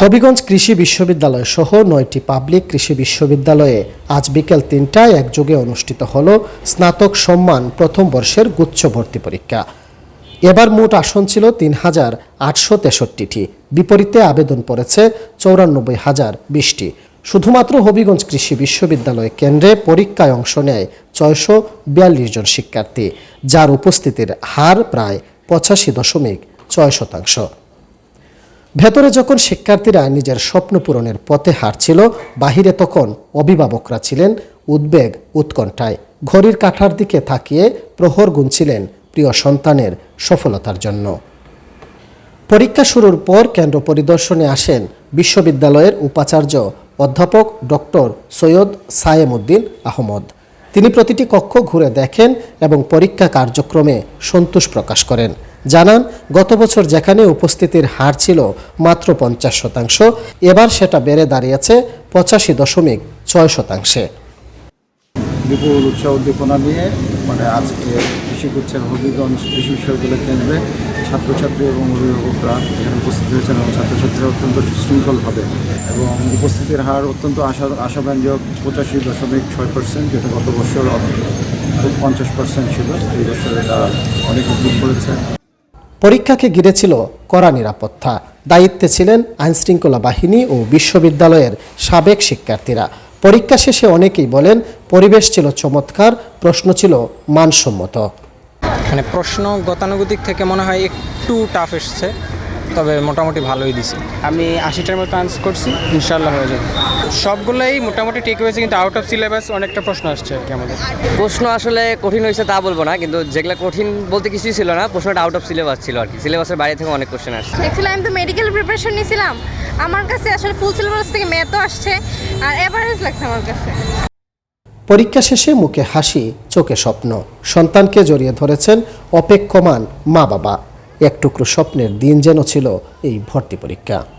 হবিগঞ্জ কৃষি বিশ্ববিদ্যালয় সহ নয়টি পাবলিক কৃষি বিশ্ববিদ্যালয়ে আজ বিকেল তিনটায় একযোগে অনুষ্ঠিত হল স্নাতক সম্মান প্রথম বর্ষের গুচ্ছ ভর্তি পরীক্ষা। এবার মোট আসন ছিল তিন হাজার আটশো তেষট্টিটি। বিপরীতে আবেদন পড়েছে চৌরানব্বই হাজার বিশটি। শুধুমাত্র হবিগঞ্জ কৃষি বিশ্ববিদ্যালয় কেন্দ্রে পরীক্ষায় অংশ নেয় ছয়শো বিয়াল্লিশ জন শিক্ষার্থী, যার উপস্থিতির হার প্রায় পঁচাশি দশমিক ছয় শতাংশ। ভেতরে যখন শিক্ষার্থীরা নিজের স্বপ্ন পূরণের পথে হাঁটছিল, বাহিরে তখন অভিভাবকরা ছিলেন উদ্বেগ উৎকণ্ঠায়। ঘড়ির কাঠার দিকে তাকিয়ে প্রহর গুনছিলেন প্রিয় সন্তানের সফলতার জন্য। পরীক্ষা শুরুর পর কেন্দ্র পরিদর্শনে আসেন বিশ্ববিদ্যালয়ের উপাচার্য অধ্যাপক ডক্টর সৈয়দ সায়েম উদ্দিন আহমদ। তিনি প্রতিটি কক্ষ ঘুরে দেখেন এবং পরীক্ষা কার্যক্রমে সন্তোষ প্রকাশ করেন। জানান, গত বছর যেখানে উপস্থিতির হার ছিল মাত্র পঞ্চাশ শতাংশ, এবার সেটা বেড়ে দাঁড়িয়েছে পঁচাশি দশমিক ছয় শতাংশে। বিপুল উৎসাহ উদ্দীপনা নিয়ে মানে আজকে কৃষিগুচ্ছের হবিগঞ্জ কৃষি বিশ্ববিদ্যালয় কেন্দ্রে ছাত্রছাত্রী এবং অভিভাবকরা এখানে উপস্থিত হয়েছেন এবং ছাত্রছাত্রীরা অত্যন্ত সুশৃঙ্খলভাবে এবং উপস্থিতির হার অত্যন্ত আশা আশাব্যঞ্জক পঁচাশি দশমিক ছয় পার্সেন্ট যেটা গত বছর পঞ্চাশ পার্সেন্ট ছিল। এই বছরে তারা অনেক উদ্যোগ করেছে। পরীক্ষাকে ঘিরেছিল কড়া নিরাপত্তা। দায়িত্বে ছিলেন আইনশৃঙ্খলা বাহিনী ও বিশ্ববিদ্যালয়ের সাবেক শিক্ষার্থীরা। পরীক্ষা শেষে অনেকেই বলেন, পরিবেশ ছিল চমৎকার, প্রশ্ন ছিল মানসম্মত। মানে প্রশ্ন গতানুগতিক থেকে মনে হয় একটু টাফ এসছে। তবে মোটামুটি ভালোই দিছে। আমি আশিটার মতো আনসার করছি ইনশাল্লাহ হয়ে যাবে। সবগুলোই মোটামুটি ঠিক হয়েছে কিন্তু আউট অফ সিলেবাস অনেকটা প্রশ্ন আসছে আর কি আমাদের। প্রশ্ন আসলে কঠিন হয়েছে তা বলব না কিন্তু যেগুলো কঠিন বলতে কিছুই ছিল না প্রশ্নটা আউট অফ সিলেবাস ছিল আর কি। সিলেবাসের বাইরে থেকে অনেক কোশ্চেন আসছে। অ্যাকচুয়ালি আমি তো মেডিকেল প্রিপারেশন নিয়েছিলাম। আমার কাছে আসলে ফুল সিলেবাস থেকে ম্যাথও আসছে আর এভারেজ লাগছে আমার কাছে। পরীক্ষা শেষে মুখে হাসি চোখে স্বপ্ন। সন্তানকে জড়িয়ে ধরেছেন অপেক্ষমান মা বাবা এক টুকরো স্বপ্নের দিন যেন ছিল এই ভর্তি পরীক্ষা।